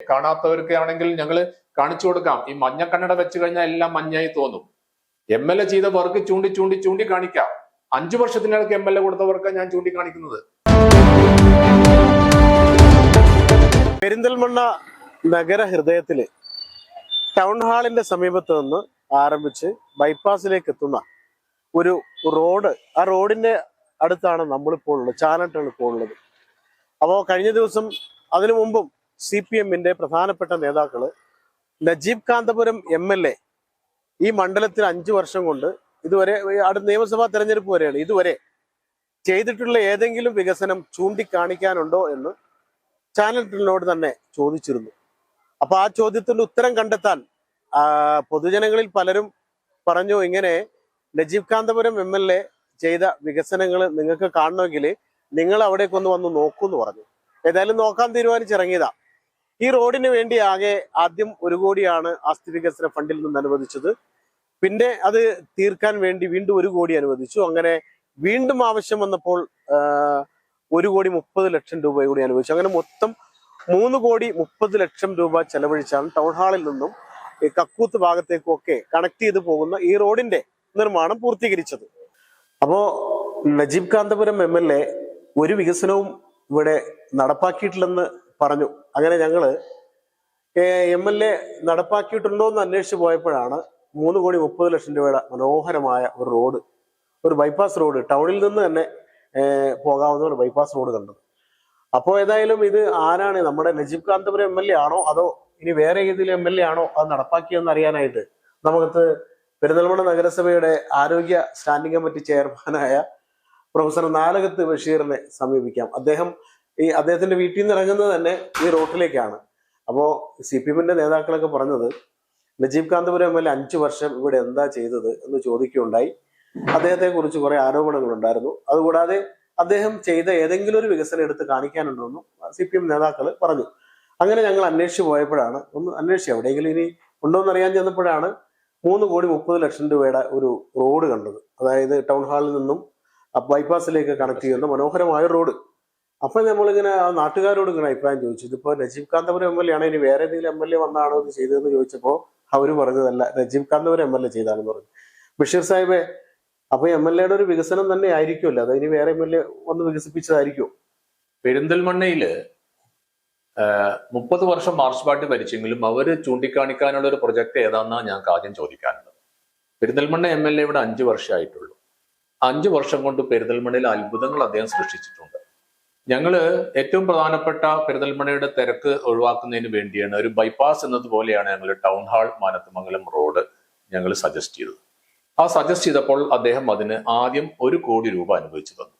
കാണാത്തവർക്ക് ആണെങ്കിൽ ഞങ്ങൾ കാണിച്ചു കൊടുക്കാം. ഈ മഞ്ഞ കണ്ണട വെച്ച് കഴിഞ്ഞാൽ എല്ലാം മഞ്ഞായി തോന്നും. എം എൽ എ ചെയ്ത വർക്ക് ചൂണ്ടി ചൂണ്ടി ചൂണ്ടി കാണിക്കാം. അഞ്ചു വർഷത്തിനകത്ത് എം എൽ എ കൊടുത്തവർക്ക് ഞാൻ ചൂണ്ടിക്കാണിക്കുന്നത്. പെരിന്തൽമണ്ണ നഗര ഹൃദയത്തിൽ ടൗൺ ഹാളിന്റെ സമീപത്ത് നിന്ന് ആരംഭിച്ച് ബൈപ്പാസിലേക്ക് എത്തുന്ന ഒരു റോഡ് ആ റോഡിന്റെ അടുത്താണ് നമ്മളിപ്പോൾ ഉള്ളത് ചാനട്ടാണ് ഇപ്പോൾ ഉള്ളത്. അപ്പോൾ കഴിഞ്ഞ ദിവസം അതിനു മുമ്പും സി പി എമ്മിന്റെ പ്രധാനപ്പെട്ട നേതാക്കൾ Najeeb Kanthapuram M L A ഈ മണ്ഡലത്തിൽ അഞ്ചു വർഷം കൊണ്ട് ഇതുവരെ അടുത്ത നിയമസഭാ തെരഞ്ഞെടുപ്പ് വരെയാണ്. ഇതുവരെ ചെയ്തിട്ടുള്ള ഏതെങ്കിലും വികസനം ചൂണ്ടിക്കാണിക്കാനുണ്ടോ എന്ന് ചാനലിനോട് തന്നെ ചോദിച്ചിരുന്നു. അപ്പൊ ആ ചോദ്യത്തിന്റെ ഉത്തരം കണ്ടെത്താൻ പൊതുജനങ്ങളിൽ പലരും പറഞ്ഞു ഇങ്ങനെ Najeeb Kanthapuram M L A ചെയ്ത വികസനങ്ങൾ നിങ്ങൾക്ക് കാണണമെങ്കിൽ നിങ്ങൾ അവിടേക്കൊന്ന് വന്ന് നോക്കൂ എന്ന് പറഞ്ഞു. ഏതായാലും നോക്കാൻ തീരുമാനിച്ചിറങ്ങിയതാ. ഈ റോഡിന് വേണ്ടി ആകെ ആദ്യം ഒരു കോടിയാണ് ആസ്തി വികസന ഫണ്ടിൽ നിന്ന് അനുവദിച്ചത്. പിന്നെ അത് തീർക്കാൻ വേണ്ടി വീണ്ടും ഒരു കോടി അനുവദിച്ചു. അങ്ങനെ വീണ്ടും ആവശ്യം വന്നപ്പോൾ ഒരു കോടി മുപ്പത് ലക്ഷം രൂപ കൂടി അനുവദിച്ചു. അങ്ങനെ മൊത്തം മൂന്ന് കോടി മുപ്പത് ലക്ഷം രൂപ ചെലവഴിച്ചാണ് ടൗൺ ഹാളിൽ നിന്നും കക്കൂത്ത് ഭാഗത്തേക്കും ഒക്കെ കണക്ട് ചെയ്ത് പോകുന്ന ഈ റോഡിന്റെ നിർമ്മാണം പൂർത്തീകരിച്ചത്. അപ്പോ നജീബ് കാന്തപുരം എ ഒരു വികസനവും ഇവിടെ നടപ്പാക്കിയിട്ടില്ലെന്ന് പറഞ്ഞു. അങ്ങനെ ഞങ്ങൾ എം എൽ എ നടപ്പാക്കിയിട്ടുണ്ടോ എന്ന് അന്വേഷിച്ച് പോയപ്പോഴാണ് മൂന്ന് കോടി മുപ്പത് ലക്ഷം രൂപയുടെ മനോഹരമായ ഒരു റോഡ് ഒരു ബൈപ്പാസ് റോഡ് ടൗണിൽ നിന്ന് തന്നെ പോകാവുന്ന ഒരു ബൈപ്പാസ് റോഡ് കണ്ടത്. അപ്പോൾ ഏതായാലും ഇത് ആരാണ് നമ്മുടെ Najeeb Kanthapuram M L A ആണോ അതോ ഇനി വേറെ ഏതെങ്കിലും എം എൽ എ ആണോ അത് നടപ്പാക്കിയെന്ന് അറിയാനായിട്ട് നമുക്കത് പെരിന്തൽമണ്ണ നഗരസഭയുടെ ആരോഗ്യ സ്റ്റാൻഡിംഗ് കമ്മിറ്റി ചെയർമാനായ പ്രൊഫസർ നാലകത്ത് ബഷീറിനെ സമീപിക്കാം. അദ്ദേഹം ഈ അദ്ദേഹത്തിന്റെ വീട്ടിൽ നിന്ന് ഇറങ്ങുന്നത് തന്നെ ഈ റോട്ടിലേക്കാണ്. അപ്പോ സി പി എമ്മിന്റെ നേതാക്കളൊക്കെ പറഞ്ഞത് Najeeb Kanthapuram M L A അഞ്ചു വർഷം ഇവിടെ എന്താ ചെയ്തത് എന്ന് ചോദിക്കുകയുണ്ടായി. അദ്ദേഹത്തെ കുറിച്ച് കുറെ ആരോപണങ്ങൾ ഉണ്ടായിരുന്നു. അതുകൂടാതെ അദ്ദേഹം ചെയ്ത ഏതെങ്കിലും ഒരു വികസനം എടുത്ത് കാണിക്കാനുണ്ടെന്നും സി പി എം നേതാക്കൾ പറഞ്ഞു. അങ്ങനെ ഞങ്ങൾ അന്വേഷിച്ചു പോയപ്പോഴാണ് ഒന്ന് അന്വേഷിച്ചു എവിടെയെങ്കിലും ഇനി ഉണ്ടോ എന്ന് അറിയാൻ ചെന്നപ്പോഴാണ് മൂന്ന് കോടി മുപ്പത് ലക്ഷം രൂപയുടെ ഒരു റോഡ് കണ്ടത്. അതായത് ടൗൺ ഹാളിൽ നിന്നും ബൈപ്പാസിലേക്ക് കണക്ട് ചെയ്യുന്ന മനോഹരമായ റോഡ്. അപ്പൊ നമ്മളിങ്ങനെ ആ നാട്ടുകാരോട് ഇങ്ങനെ അഭിപ്രായം ചോദിച്ചു. ഇതിപ്പോ Najeeb Kanthapuram M L A ആണ് ഇനി വേറെ ഏതെങ്കിലും എം എൽ എ വന്നാണോ ഇത് ചെയ്തതെന്ന് ചോദിച്ചപ്പോ അവർ പറഞ്ഞതല്ല Najeeb Kanthapuram M L A ചെയ്താണെന്ന് പറഞ്ഞു. ബഷീർ സാഹിബെ അപ്പൊ എം എൽ എയുടെ ഒരു വികസനം തന്നെ ആയിരിക്കുമല്ലോ? അത് ഇനി വേറെ എം എൽ എ വന്ന് വികസിപ്പിച്ചതായിരിക്കും പെരിന്തൽമണ്ണയിൽ മുപ്പത് വർഷം മാർച്ച് പാർട്ടി ഭരിച്ചെങ്കിലും അവർ ചൂണ്ടിക്കാണിക്കാനുള്ള ഒരു പ്രൊജക്ട് ഏതാണെന്നാണ് ഞങ്ങൾക്ക് ആദ്യം ചോദിക്കാനുള്ളത്. പെരിന്തൽമണ്ണ എം എൽ എ ഇവിടെ അഞ്ചു വർഷമായിട്ടുള്ളൂ. അഞ്ചു വർഷം കൊണ്ട് പെരിന്തൽമണ്ണയിൽ അത്ഭുതങ്ങൾ അദ്ദേഹം സൃഷ്ടിച്ചിട്ടുണ്ട്. ഞങ്ങൾ ഏറ്റവും പ്രധാനപ്പെട്ട പെരിന്തൽമണ്ണയുടെ തിരക്ക് ഒഴിവാക്കുന്നതിന് വേണ്ടിയാണ് ഒരു ബൈപ്പാസ് എന്നതുപോലെയാണ് ഞങ്ങൾ ടൗൺ ഹാൾ മാനത്തമംഗലം റോഡ് ഞങ്ങൾ സജസ്റ്റ് ചെയ്തത്. ആ സജസ്റ്റ് ചെയ്തപ്പോൾ അദ്ദേഹം അതിന് ആദ്യം ഒരു കോടി രൂപ അനുവദിച്ചു തന്നു.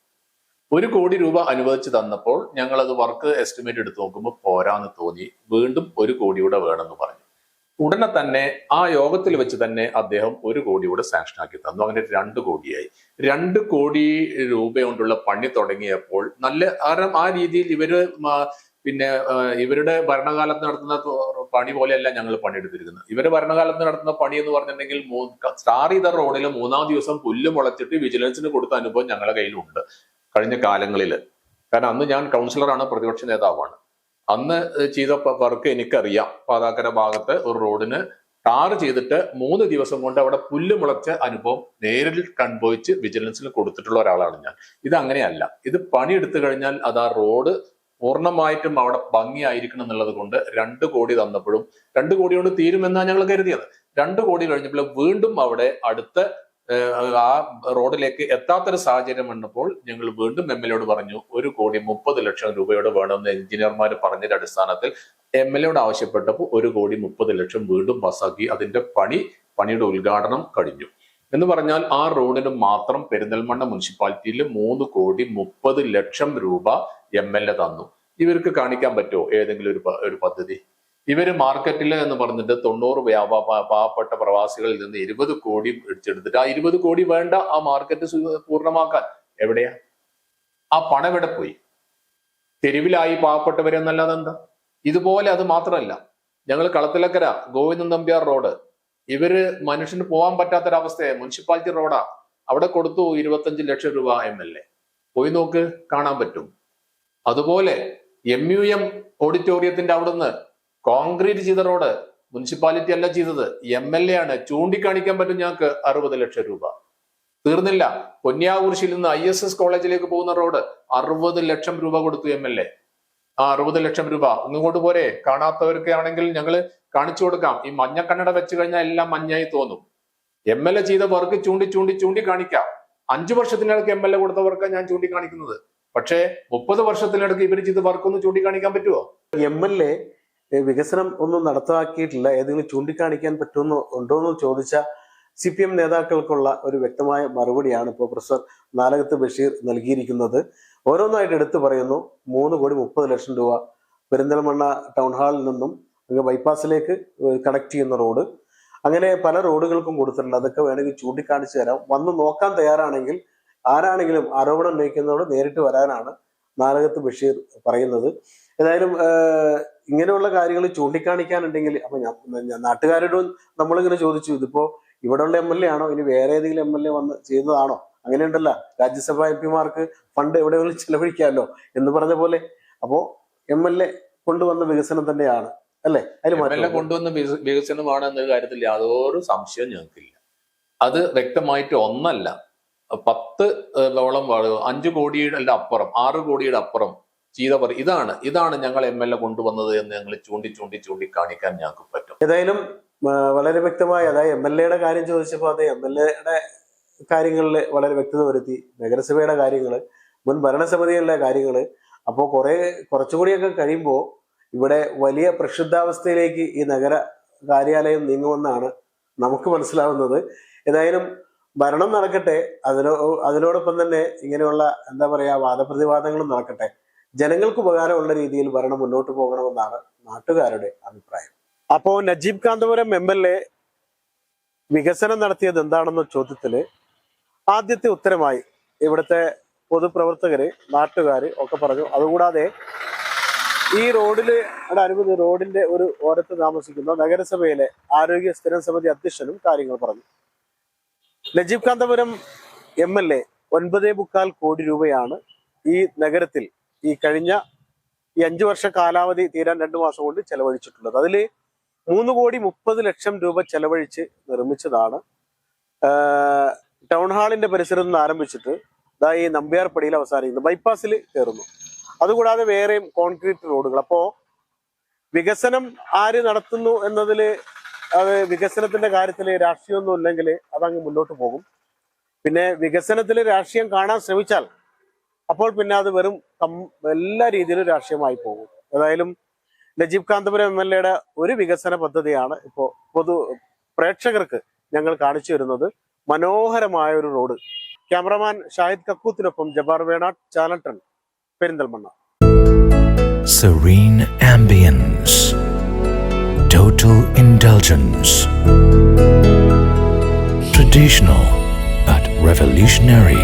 ഒരു കോടി രൂപ അനുവദിച്ചു തന്നപ്പോൾ ഞങ്ങൾ അത് വർക്ക് എസ്റ്റിമേറ്റ് എടുത്ത് നോക്കുമ്പോൾ പോരാന്ന് തോന്നി. വീണ്ടും ഒരു കോടിയൂടെ വേണമെന്ന് പറഞ്ഞു. ഉടനെ തന്നെ ആ യോഗത്തിൽ വെച്ച് തന്നെ അദ്ദേഹം ഒരു കോടിയുടെ സാങ്ഷൻ ആക്കി തന്നു. അങ്ങനെ രണ്ട് കോടിയായി. രണ്ട് കോടി രൂപ കൊണ്ടുള്ള പണി തുടങ്ങിയപ്പോൾ നല്ല കാരണം ആ രീതിയിൽ ഇവർ പിന്നെ ഇവരുടെ ഭരണകാലത്ത് നടത്തുന്ന പണി പോലെയല്ല ഞങ്ങൾ പണിയെടുത്തിരിക്കുന്നത്. ഇവരുടെ ഭരണകാലത്ത് നടത്തുന്ന പണി എന്ന് പറഞ്ഞിട്ടുണ്ടെങ്കിൽ സ്റ്റാർ ചെയ്ത റോഡിൽ മൂന്നാം ദിവസം പുല്ല് മുളച്ചിട്ട് വിജിലൻസിന് കൊടുത്ത അനുഭവം ഞങ്ങളുടെ കയ്യിലുണ്ട്. കഴിഞ്ഞ കാലങ്ങളിൽ കാരണം അന്ന് ഞാൻ കൗൺസിലറാണ് പ്രതിപക്ഷ നേതാവാണ്. അന്ന് ചെയ്ത വർക്ക് എനിക്കറിയാം. പാതാക്കര ഭാഗത്ത് ഒരു റോഡിന് ടാർ ചെയ്തിട്ട് മൂന്ന് ദിവസം കൊണ്ട് അവിടെ പുല്ല് മുളച്ച അനുഭവം നേരിൽ കൺഭവിച്ച് വിജിലൻസിന് കൊടുത്തിട്ടുള്ള ഒരാളാണ് ഞാൻ. ഇത് അങ്ങനെയല്ല. ഇത് പണിയെടുത്തു കഴിഞ്ഞാൽ അത് ആ റോഡ് പൂർണമായിട്ടും അവിടെ ഭംഗിയായിരിക്കണം എന്നുള്ളത് കൊണ്ട് രണ്ട് കോടി തന്നപ്പോഴും രണ്ട് കോടി കൊണ്ട് തീരുമെന്നാണ് ഞങ്ങൾ കരുതിയത്. രണ്ട് കോടി കഴിഞ്ഞപ്പോൾ വീണ്ടും അവിടെ അടുത്ത ആ റോഡിലേക്ക് എത്താത്തൊരു സാഹചര്യം വന്നപ്പോൾ ഞങ്ങൾ വീണ്ടും എം എൽ എയോട് പറഞ്ഞു ഒരു കോടി മുപ്പത് ലക്ഷം രൂപയോട് വേണമെന്ന് എഞ്ചിനീയർമാർ പറഞ്ഞതിന്റെ അടിസ്ഥാനത്തിൽ എം എൽ എയോട് ആവശ്യപ്പെട്ടപ്പോൾ ഒരു കോടി മുപ്പത് ലക്ഷം വീണ്ടും പാസ്സാക്കി അതിന്റെ പണി പണിയുടെ ഉദ്ഘാടനം കഴിഞ്ഞു. എന്ന് പറഞ്ഞാൽ ആ റോഡിന് മാത്രം പെരിന്തൽമണ്ണ മുനിസിപ്പാലിറ്റിയിൽ മൂന്ന് കോടി മുപ്പത് ലക്ഷം രൂപ എം എൽ എ തന്നു. ഇവർക്ക് കാണിക്കാൻ പറ്റുമോ? ഏതെങ്കിലും ഒരു ഒരു പദ്ധതി? ഇവർ മാർക്കറ്റിൽ എന്ന് പറഞ്ഞിട്ട് തൊണ്ണൂറ് പാവപ്പെട്ട പ്രവാസികളിൽ നിന്ന് ഇരുപത് കോടി എടുത്തെടുത്തിട്ട് ആ ഇരുപത് കോടി വേണ്ട ആ മാർക്കറ്റ് പൂർണമാക്കാൻ എവിടെയാ? ആ പണം എവിടെ പോയി? തെരുവിലായി പാവപ്പെട്ടവരെന്നല്ലാതെ എന്താ? ഇതുപോലെ അത് മാത്രമല്ല ഞങ്ങൾ കളത്തിലക്കര ഗോവിന്ദൻ നമ്പ്യാർ റോഡ് ഇവർ മനുഷ്യന് പോകാൻ പറ്റാത്തൊരവസ്ഥയെ. മുനിസിപ്പാലിറ്റി റോഡാ. അവിടെ കൊടുത്തു ഇരുപത്തഞ്ച് ലക്ഷം രൂപ എം എൽ എ. പോയി നോക്ക് കാണാൻ പറ്റും. അതുപോലെ എം യു എം ഓഡിറ്റോറിയത്തിന്റെ അവിടുന്ന് കോൺക്രീറ്റ് ചെയ്ത റോഡ് മുനിസിപ്പാലിറ്റി അല്ല ചെയ്തത്. എം എൽ എ ആണ്. ചൂണ്ടിക്കാണിക്കാൻ പറ്റും ഞങ്ങൾക്ക് അറുപത് ലക്ഷം രൂപ. തീർന്നില്ല. പൊന്നിയാകുറിശിയിൽ നിന്ന് ഐ എസ് എസ് കോളേജിലേക്ക് പോകുന്ന റോഡ് അറുപത് ലക്ഷം രൂപ കൊടുത്തു എം എൽ എ ആ അറുപത് ലക്ഷം രൂപ. ഇങ്ങോട്ട് പോരെ. കാണാത്തവർക്ക് ആണെങ്കിൽ ഞങ്ങൾ കാണിച്ചു കൊടുക്കാം. ഈ മഞ്ഞക്കണ്ണട കണ്ണട വെച്ച് കഴിഞ്ഞാൽ എല്ലാം മഞ്ഞായി തോന്നും. എം എൽ എ ചെയ്ത വർക്ക് ചൂണ്ടി ചൂണ്ടി ചൂണ്ടി കാണിക്കാം. അഞ്ചു വർഷത്തിനിടക്ക് എം എൽ എ കൊടുത്ത വർക്ക് ഞാൻ ചൂണ്ടിക്കാണിക്കുന്നത്. പക്ഷേ മുപ്പത് വർഷത്തിനിടക്ക് ഇവർ ചെയ്ത വർക്ക് ഒന്ന് ചൂണ്ടിക്കാണിക്കാൻ പറ്റുമോ എം എൽ എ വികസനം ഒന്നും നടത്താക്കിയിട്ടില്ല. ഏതെങ്കിലും ചൂണ്ടിക്കാണിക്കാൻ പറ്റുമെന്നോ ഉണ്ടോയെന്ന് ചോദിച്ച സി പി എം നേതാക്കൾക്കുള്ള ഒരു വ്യക്തമായ മറുപടിയാണ് ഇപ്പോൾ പ്രൊഫസർ നാലകത്ത് ബഷീർ നൽകിയിരിക്കുന്നത്. ഓരോന്നായിട്ട് എടുത്തു പറയുന്നു മൂന്ന് കോടി മുപ്പത് ലക്ഷം രൂപ പെരിന്തൽമണ്ണ ടൗൺ ഹാളിൽ നിന്നും അങ്ങ് ബൈപ്പാസിലേക്ക് കണക്ട് ചെയ്യുന്ന റോഡ്. അങ്ങനെ പല റോഡുകൾക്കും കൊടുത്തിട്ടുണ്ട്. അതൊക്കെ വേണമെങ്കിൽ ചൂണ്ടിക്കാണിച്ചു തരാം. വന്ന് നോക്കാൻ തയ്യാറാണെങ്കിൽ ആരാണെങ്കിലും ആരോപണം ഉന്നയിക്കുന്നതോട് നേരിട്ട് വരാനാണ് നാലകത്ത് ബഷീർ പറയുന്നത്. ഏതായാലും ഇങ്ങനെയുള്ള കാര്യങ്ങൾ ചൂണ്ടിക്കാണിക്കാനുണ്ടെങ്കിൽ അപ്പൊ ഞാൻ നാട്ടുകാരോടും നമ്മളിങ്ങനെ ചോദിച്ചു ഇതിപ്പോ ഇവിടെയുള്ള എം എൽ എ ആണോ? ഇനി വേറെ ഏതെങ്കിലും എം എൽ എ വന്ന് ചെയ്യുന്നതാണോ? അങ്ങനെയുണ്ടല്ല. രാജ്യസഭാ എം പിമാർക്ക് ഫണ്ട് എവിടെയെങ്കിലും ചെലവഴിക്കാമല്ലോ എന്ന് പറഞ്ഞ പോലെ അപ്പോ എം എൽ എ കൊണ്ടുവന്ന വികസനം തന്നെയാണ് അല്ലെ? അതിൽ കൊണ്ടുവന്ന വിക- വികസനമാണ് എന്ന കാര്യത്തിൽ യാതൊരു സംശയവും ഞങ്ങൾക്കില്ല. അത് വ്യക്തമായിട്ട് ഒന്നല്ല. പത്ത് ഓളം അഞ്ചു കോടിയുടെ അപ്പുറം ആറ് കോടിയുടെ അപ്പുറം ചെയ്ത പറ ഇതാണ് ഇതാണ് ഞങ്ങൾ എം എൽ എ കൊണ്ടുവന്നത് എന്ന് ഞങ്ങൾ ചൂണ്ടി ചൂണ്ടി ചൂണ്ടി കാണിക്കാൻ ഞങ്ങൾക്ക് പറ്റും. ഏതായാലും വളരെ വ്യക്തമായി അതായത് എം എൽ എയുടെ കാര്യം ചോദിച്ചപ്പോൾ അത് എം എൽ എയുടെ കാര്യങ്ങളിൽ വളരെ വ്യക്തത വരുത്തി. നഗരസഭയുടെ കാര്യങ്ങൾ മുൻ ഭരണസമിതികളുടെ കാര്യങ്ങൾ അപ്പോൾ കുറെ കുറച്ചുകൂടിയൊക്കെ കഴിയുമ്പോൾ ഇവിടെ വലിയ പ്രക്ഷുബ്ധാവസ്ഥയിലേക്ക് ഈ നഗര കാര്യാലയം നീങ്ങുമെന്നാണ് നമുക്ക് മനസ്സിലാവുന്നത്. ഏതായാലും ഭരണം നടക്കട്ടെ അതിനോ അതിനോടൊപ്പം തന്നെ ഇങ്ങനെയുള്ള എന്താ പറയുക വാദപ്രതിവാദങ്ങളും നടക്കട്ടെ. ജനങ്ങൾക്ക് ഉപകാരമുള്ള രീതിയിൽ ഭരണം മുന്നോട്ട് പോകണമെന്നാണ് നാട്ടുകാരുടെ അഭിപ്രായം. അപ്പോ Najeeb Kanthapuram M L A വികസനം നടത്തിയത് എന്താണെന്ന ചോദ്യത്തിൽ ആദ്യത്തെ ഉത്തരമായി ഇവിടുത്തെ പൊതുപ്രവർത്തകര് നാട്ടുകാര് ഒക്കെ പറഞ്ഞു. അതുകൂടാതെ ഈ റോഡിൽ അനുമതി റോഡിന്റെ ഒരു ഓരത്ത് താമസിക്കുന്ന നഗരസഭയിലെ ആരോഗ്യ സ്ഥിരം സമിതി അധ്യക്ഷനും കാര്യങ്ങൾ പറഞ്ഞു. Najeeb Kanthapuram M L A ഒൻപതേ മുക്കാൽ കോടി രൂപയാണ് ഈ നഗരത്തിൽ ഈ കഴിഞ്ഞ ഈ അഞ്ചു വർഷ കാലാവധി തീരാൻ രണ്ടു മാസം കൊണ്ട് ചെലവഴിച്ചിട്ടുള്ളത്. അതിൽ മൂന്ന് കോടി മുപ്പത് ലക്ഷം രൂപ ചെലവഴിച്ച് നിർമ്മിച്ചതാണ്. ടൗൺ ഹാളിന്റെ പരിസരത്ത് നിന്ന് ആരംഭിച്ചിട്ട് ഇതാ ഈ നമ്പ്യാർപ്പടിയിൽ അവസാനിക്കുന്നു. ബൈപ്പാസിൽ കയറുന്നു. അതുകൂടാതെ വേറെയും കോൺക്രീറ്റ് റോഡുകൾ. അപ്പോ വികസനം ആര് നടത്തുന്നു എന്നതിൽ അത് വികസനത്തിന്റെ കാര്യത്തിൽ രാഷ്ട്രീയമൊന്നും ഇല്ലെങ്കിൽ അതങ്ങ് മുന്നോട്ട് പോകും. പിന്നെ വികസനത്തിൽ രാഷ്ട്രീയം കാണാൻ ശ്രമിച്ചാൽ അപ്പോൾ പിന്നെ അത് വെറും എല്ലാ രീതിയിലും രാഷ്ട്രീയമായി പോകും ഏതായാലും നജീബ് കാന്തപുരം എം എൽ എയുടെ ഒരു വികസന പദ്ധതിയാണ് ഇപ്പോൾ പൊതു പ്രേക്ഷകർക്ക് ഞങ്ങൾ കാണിച്ചു വരുന്നത് മനോഹരമായ ഒരു റോഡ് ക്യാമറമാൻ ഷാഹിദ് കക്കൂത്തിനൊപ്പം Jabbar Venad ചാലട്ടൺ Perinthalmanna. Total indulgence. Traditional but revolutionary.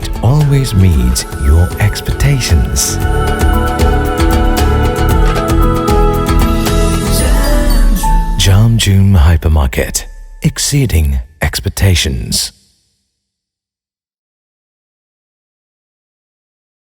That always meets your expectations. Jam Hypermarket, exceeding expectations.